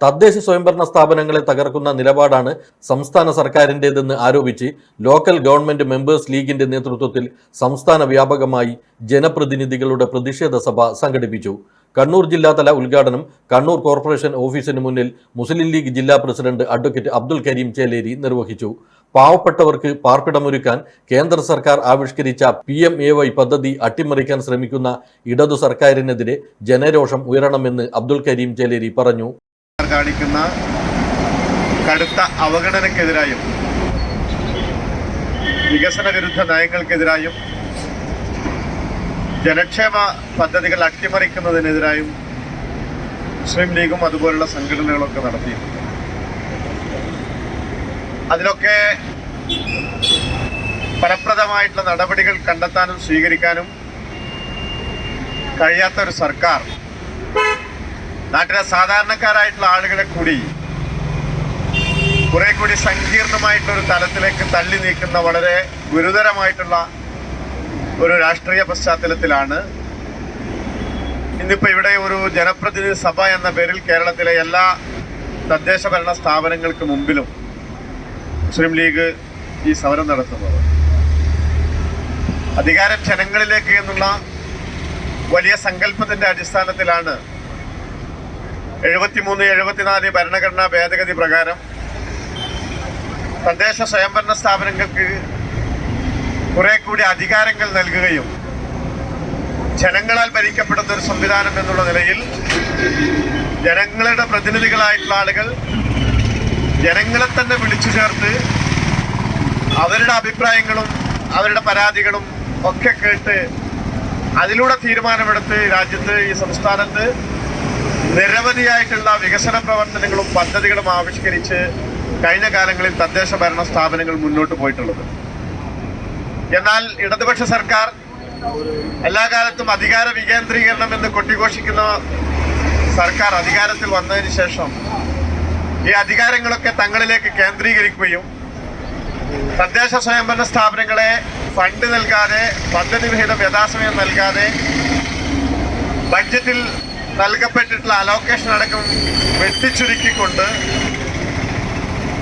തദ്ദേശ സ്വയംഭരണ സ്ഥാപനങ്ങളെ തകർക്കുന്ന നിലപാടാണ് സംസ്ഥാന സർക്കാരിന്റെതെന്ന് ആരോപിച്ച് ലോക്കൽ ഗവൺമെന്റ് മെമ്പേഴ്സ് ലീഗിന്റെ നേതൃത്വത്തിൽ സംസ്ഥാന വ്യാപകമായി ജനപ്രതിനിധികളുടെ പ്രതിഷേധ സഭ സംഘടിപ്പിച്ചു. കണ്ണൂർ ജില്ലാതല ഉദ്ഘാടനം കണ്ണൂർ കോർപ്പറേഷൻ ഓഫീസിന് മുന്നിൽ മുസ്ലിം ലീഗ് ജില്ലാ പ്രസിഡന്റ് അഡ്വക്കേറ്റ് അബ്ദുൽ കരീം ചേലേരി നിർവഹിച്ചു. പാവപ്പെട്ടവർക്ക് പാർപ്പിടമൊരുക്കാൻ കേന്ദ്ര സർക്കാർ ആവിഷ്കരിച്ച പി എം എ വൈ പദ്ധതി അട്ടിമറിക്കാൻ ശ്രമിക്കുന്ന ഇടതു സർക്കാരിനെതിരെ ജനരോഷം ഉയരണമെന്ന് അബ്ദുൽ കരീം ചേലേരി പറഞ്ഞു. കാണിക്കുന്ന കടുത്ത അവഗണനക്കെതിരായും വികസന വിരുദ്ധ നയങ്ങൾക്കെതിരായും ജനക്ഷേമ പദ്ധതികൾ അട്ടിമറിക്കുന്നതിനെതിരായും മുസ്ലിം ലീഗും അതുപോലുള്ള സംഘടനകളൊക്കെ നടത്തിയിട്ടുണ്ട്. അതിലൊക്കെ ഫലപ്രദമായിട്ടുള്ള നടപടികൾ കണ്ടെത്താനും സ്വീകരിക്കാനും കഴിയാത്ത ഒരു സർക്കാർ നാട്ടിലെ സാധാരണക്കാരായിട്ടുള്ള ആളുകളെ കൂടി കുറെ കൂടി സങ്കീർണമായിട്ടുള്ള ഒരു തലത്തിലേക്ക് തള്ളി നീക്കുന്ന വളരെ ഗുരുതരമായിട്ടുള്ള ഒരു രാഷ്ട്രീയ പശ്ചാത്തലത്തിലാണ്. ഇന്നിപ്പോൾ ഇവിടെ ഒരു ജനപ്രതിനിധി സഭ എന്ന പേരിൽ കേരളത്തിലെ എല്ലാ തദ്ദേശ ഭരണ സ്ഥാപനങ്ങൾക്ക് മുമ്പിലും മുസ്ലിം ലീഗ് ഈ സമരം നടത്തുന്നത്. അധികാരം ജനങ്ങളിലേക്ക് എന്നുള്ള വലിയ സങ്കല്പത്തിന്റെ അടിസ്ഥാനത്തിലാണ് എഴുപത്തിമൂന്ന് എഴുപത്തിനാല് ഭരണഘടനാ ഭേദഗതി പ്രകാരം തദ്ദേശ സ്വയംഭരണ സ്ഥാപനങ്ങൾക്ക് കുറെ കൂടി അധികാരങ്ങൾ നൽകുകയും ജനങ്ങളാൽ ഭരിക്കപ്പെടുന്ന ഒരു സംവിധാനം എന്നുള്ള നിലയിൽ ജനങ്ങളുടെ പ്രതിനിധികളായിട്ടുള്ള ആളുകൾ ജനങ്ങളെ തന്നെ വിളിച്ചു ചേർത്ത് അവരുടെ അഭിപ്രായങ്ങളും അവരുടെ പരാതികളും ഒക്കെ കേട്ട് അതിലൂടെ തീരുമാനമെടുത്ത് രാജ്യത്ത് ഈ സംസ്ഥാനത്ത് നിരവധിയായിട്ടുള്ള വികസന പ്രവർത്തനങ്ങളും പദ്ധതികളും ആവിഷ്കരിച്ച് കഴിഞ്ഞ കാലങ്ങളിൽ തദ്ദേശ ഭരണ സ്ഥാപനങ്ങൾ മുന്നോട്ട് പോയിട്ടുള്ളത്. എന്നാൽ ഇടതുപക്ഷ സർക്കാർ എല്ലാ കാലത്തും അധികാര വികേന്ദ്രീകരണം എന്ന് കൊട്ടിഘോഷിക്കുന്ന സർക്കാർ അധികാരത്തിൽ വന്നതിന് ശേഷം ഈ അധികാരങ്ങളൊക്കെ തങ്ങളിലേക്ക് കേന്ദ്രീകരിക്കുകയും തദ്ദേശ സ്വയംഭരണ സ്ഥാപനങ്ങളെ ഫണ്ട് നൽകാതെ പദ്ധതി വിഹിതം യഥാസമയം നൽകാതെ ബഡ്ജറ്റിൽ നൽകപ്പെട്ടിട്ടുള്ള അലോക്കേഷൻ അടക്കം വെട്ടിച്ചുരുക്കിക്കൊണ്ട്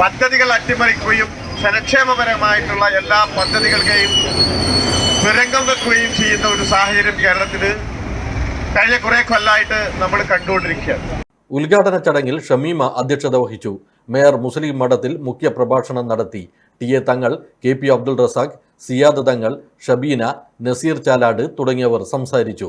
പദ്ധതികൾ അട്ടിമറിക്കുകയും ജനക്ഷേമപരമായിട്ടുള്ള എല്ലാ പദ്ധതികൾക്കെയും തുരങ്കം വെക്കുകയും ചെയ്യുന്ന ഒരു സാഹചര്യം കേരളത്തിൽ കഴിഞ്ഞ കുറെ കൊല്ലമായിട്ട് നമ്മൾ കണ്ടുകൊണ്ടിരിക്കുകയാണ്. ഉദ്ഘാടന ചടങ്ങിൽ ഷമീമ അധ്യക്ഷത വഹിച്ചു. മേയർ മുസ്ലിം മഠത്തിൽ മുഖ്യ പ്രഭാഷണം നടത്തി. T A Thangal K P Abdul Razak Siyad Thangal Shabeena Naseer Chalad തുടങ്ങിയവർ സംസാരിച്ചു.